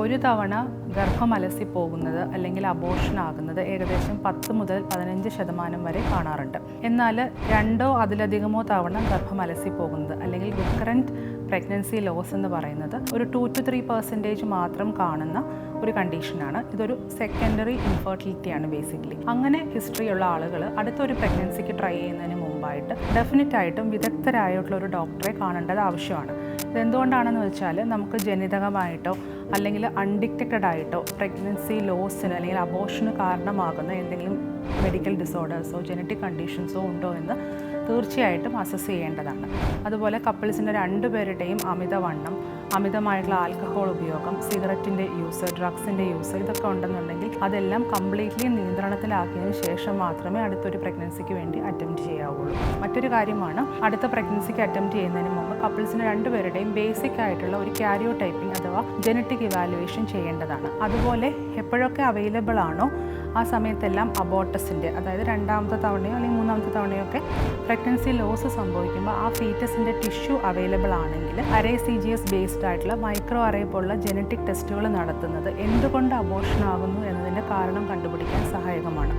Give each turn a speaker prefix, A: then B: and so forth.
A: ഒരു തവണ ഗർഭം അലസി പോകുന്നത് അല്ലെങ്കിൽ അബോർഷൻ ആകുന്നത് ഏകദേശം പത്ത് മുതൽ പതിനഞ്ച് ശതമാനം വരെ കാണാറുണ്ട്. എന്നാൽ രണ്ടോ അതിലധികമോ തവണ ഗർഭം അലസി പോകുന്നത് അല്ലെങ്കിൽ റിക്കറന്റ് പ്രഗ്നൻസി ലോസ് എന്ന് പറയുന്നത് ഒരു ടു ടു ത്രീ പെർസെന്റേജ് മാത്രം കാണുന്ന ഒരു കണ്ടീഷനാണ് ഇതൊരു സെക്കൻഡറി ഇൻഫെർട്ടിലിറ്റിയാണ് ബേസിക്കലി അങ്ങനെ ഹിസ്റ്ററി ഉള്ള ആളുകൾ അടുത്തൊരു പ്രഗ്നൻസിക്ക് ട്രൈ ചെയ്യുന്നതിന് മുമ്പായിട്ട് ഡെഫിനറ്റ് ആയിട്ടും വിദഗ്ധരായിട്ടുള്ള ഒരു ഡോക്ടറെ കാണേണ്ടത് ആവശ്യമാണ്. ഇതെന്തുകൊണ്ടാണെന്ന് വെച്ചാൽ നമുക്ക് ജനിതകമായിട്ടോ അല്ലെങ്കിൽ അൺഡിറ്റക്റ്റഡ് ആയിട്ടോ പ്രഗ്നൻസി ലോസിന് അല്ലെങ്കിൽ അബോഷന് കാരണമാകുന്ന എന്തെങ്കിലും മെഡിക്കൽ ഡിസോർഡേഴ്സോ ജനറ്റിക് കണ്ടീഷൻസോ ഉണ്ടോ എന്ന് തീർച്ചയായിട്ടും അസസ് ചെയ്യേണ്ടതാണ്. അതുപോലെ കപ്പിൾസിന്റെ രണ്ടുപേരുടെയും അമിതവണ്ണം അമിതമായിട്ടുള്ള ആൽക്കഹോൾ ഉപയോഗം സിഗരറ്റിന്റെ യൂസ് ഡ്രഗ്സിന്റെ യൂസ് ഇതൊക്കെ ഉണ്ടെന്നുണ്ടെങ്കിൽ അതെല്ലാം കംപ്ലീറ്റ്ലി നിയന്ത്രണത്തിലാക്കിയതിന് ശേഷം മാത്രമേ അടുത്തൊരു പ്രഗ്നൻസിക്ക് വേണ്ടി അറ്റംപ്റ്റ് ചെയ്യാവുള്ളൂ. മറ്റൊരു കാര്യമാണ് അടുത്ത പ്രഗ്നൻസിക്ക് അറ്റംപ്റ്റ് ചെയ്യുന്നതിന് മുമ്പ് കപ്പിൾസിന് രണ്ടുപേരുടെയും ബേസിക് ആയിട്ടുള്ള ഒരു കാരിയോ ടൈപ്പിംഗ് അഥവാ ജനറ്റിക് ഇവാലുവേഷൻ ചെയ്യേണ്ടതാണ്. അതുപോലെ എപ്പോഴൊക്കെ അവൈലബിൾ ആണോ ആ സമയത്തെല്ലാം അബോട്ടസിന്റെ അതായത് രണ്ടാമത്തെ തവണയോ അല്ലെങ്കിൽ മൂന്നാമത്തെ തവണയോ ഒക്കെ പ്രഗ്നൻസി ലോസ് സംഭവിക്കുമ്പോൾ ആ ഫീറ്റസിന്റെ ടിഷ്യൂ അവൈലബിൾ ആണെങ്കിൽ array C G S based ആയിട്ടുള്ള മൈക്രോ അറേ പോലുള്ള ജനറ്റിക് ടെസ്റ്റുകൾ നടത്തുന്നത് എന്തുകൊണ്ട് അബോർഷൻ ആകുന്നു എന്നതിന്റെ കാരണം കണ്ടുപിടിക്കാൻ സഹായകമാണ്.